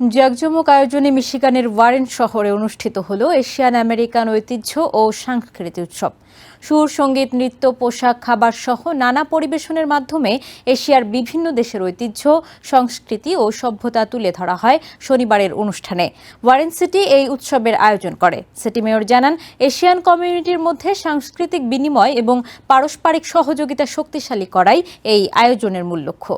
জাকজমক আয়োজনে মিশিগানের ওয়ারেন শহরে অনুষ্ঠিত হল এশিয়ান আমেরিকান ঐতিহ্য ও সাংস্কৃতিক উৎসব। সুর, সংগীত, নৃত্য, পোশাক, খাবার সহ নানা পরিবেশনের মাধ্যমে এশিয়ার বিভিন্ন দেশের ঐতিহ্য, সংস্কৃতি ও সভ্যতা তুলে ধরা হয় শনিবারের অনুষ্ঠানে। ওয়ারেন সিটি এই উৎসবের আয়োজন করে। সিটি মেয়র জানান, এশিয়ান কমিউনিটির মধ্যে সাংস্কৃতিক বিনিময় এবং পারস্পরিক সহযোগিতা শক্তিশালী করাই এই আয়োজনের মূল লক্ষ্য।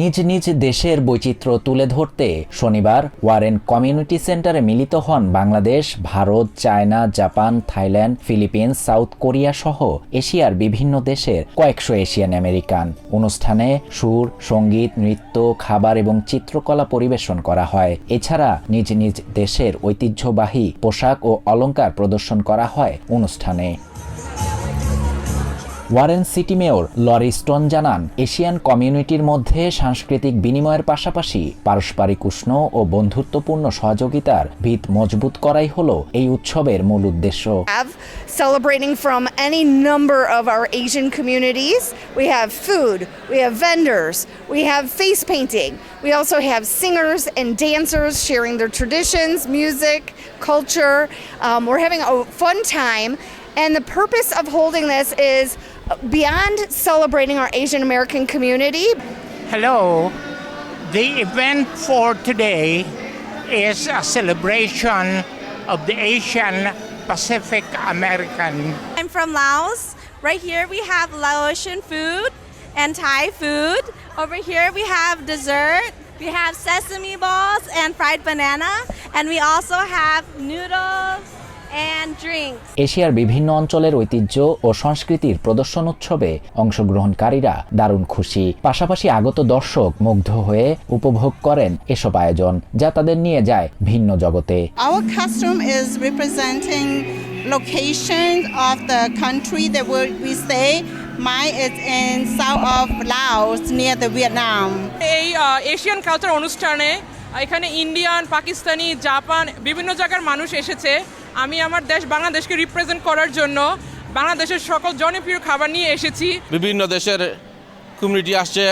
নিজ নিজ দেশের বৈচিত্র্য তুলে ধরতে শনিবার ওয়ারেন কমিউনিটি সেন্টারে মিলিত হন Bangladesh, Bharat, China, Japan, Thailand, Philippines, South Korea সহ এশিয়ার বিভিন্ন দেশের কয়েকশো এশিয়ান আমেরিকান। অনুষ্ঠানে সুর, সংগীত, নৃত্য, খাবার এবং চিত্রকলা পরিবেশন করা হয়। এছাড়া নিজ নিজ দেশের ঐতিহ্যবাহী পোশাক ও অলংকার প্রদর্শন করা হয় অনুষ্ঠানে। Warren City mayor Lori Stone জানান এশিয়ান কমিউনিটির মধ্যে সাংস্কৃতিক বিনিময়ের পাশাপাশি পারস্পরিক উষ্ণ ও বন্ধুত্বপূর্ণ সহযোগিতার ভিত মজবুত করাই হলো এই উৎসবের মূল উদ্দেশ্য celebrating from any number of our Asian communities. We have food, we have vendors, we have face painting. We also have singers and dancers sharing their traditions, music, culture. Um, we're having a fun time. And the purpose of holding this is beyond celebrating our Asian American community, Hello. The event for today is a celebration of the Asian Pacific American I'm from Laos. Right here we have Laotian food and Thai food. Over here we have dessert. We have sesame balls and fried banana. And we also have noodles and drinks. এশিয়ার বিভিন্ন অঞ্চলের ঐতিহ্য ও সংস্কৃতির প্রদর্শন উৎসবে অংশগ্রহণকারীরা দারুণ খুশি পাশাপাশি আগত দর্শক মুগ্ধ হয়ে উপভোগ করেন এসব আয়োজন যা তাদের নিয়ে যায় ভিন্ন জগতে Our costume is representing locations of the country that we we stay. Mine is in south of Laos near the Vietnam. এই এশিয়ান কালচার অনুষ্ঠানে এখানে ইন্ডিয়ান পাকিস্তানি জাপান বিভিন্ন জায়গার মানুষ এসেছে আমি আমার দেশ বাংলাদেশকে রিপ্রেজেন্ট করার জন্য বাংলাদেশের সকল জনপ্রিয় খাবার নিয়ে এসেছি। বিভিন্ন দেশের কমিউনিটি আসছে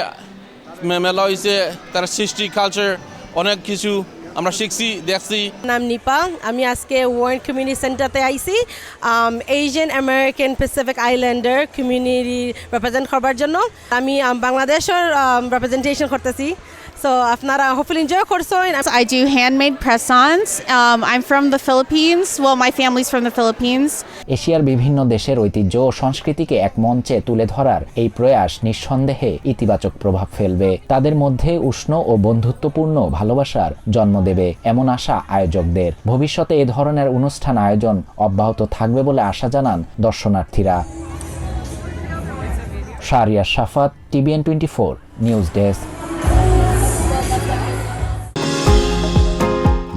মেলা হয়েছে তার সৃষ্টি কালচার অনেক কিছু আমরা শিখছি দেখছি। নাম নিপা আমি আজকে ওয়ার্ল্ড কমিউনিটি সেন্টারতে আইছি। Asian American Pacific Islander community represent করবার জন্য। আমি বাংলাদেশের রিপ্রেজেন্টেশন করতেছি। সো আপনারা হোপফুলি এনজয় করছেন I do handmade press-ons. Um, I'm from the Philippines. Well, my family's from the Philippines. এশিয়ার বিভিন্ন দেশের ঐতিহ্য ও সংস্কৃতিকে এক মঞ্চে তুলে ধরার এই প্রয়াস নিঃসন্দেহে ইতিবাচক প্রভাব ফেলবে তাদের মধ্যে উষ্ণ ও বন্ধুত্বপূর্ণ ভালোবাসার জন্ম দেবে এমন আশা আয়োজকদের ভবিষ্যতে এ ধরনের অনুষ্ঠান আয়োজন অব্যাহত থাকবে বলে আশা জানান দর্শনার্থীরা Sharia Safat TVN twenty four news desk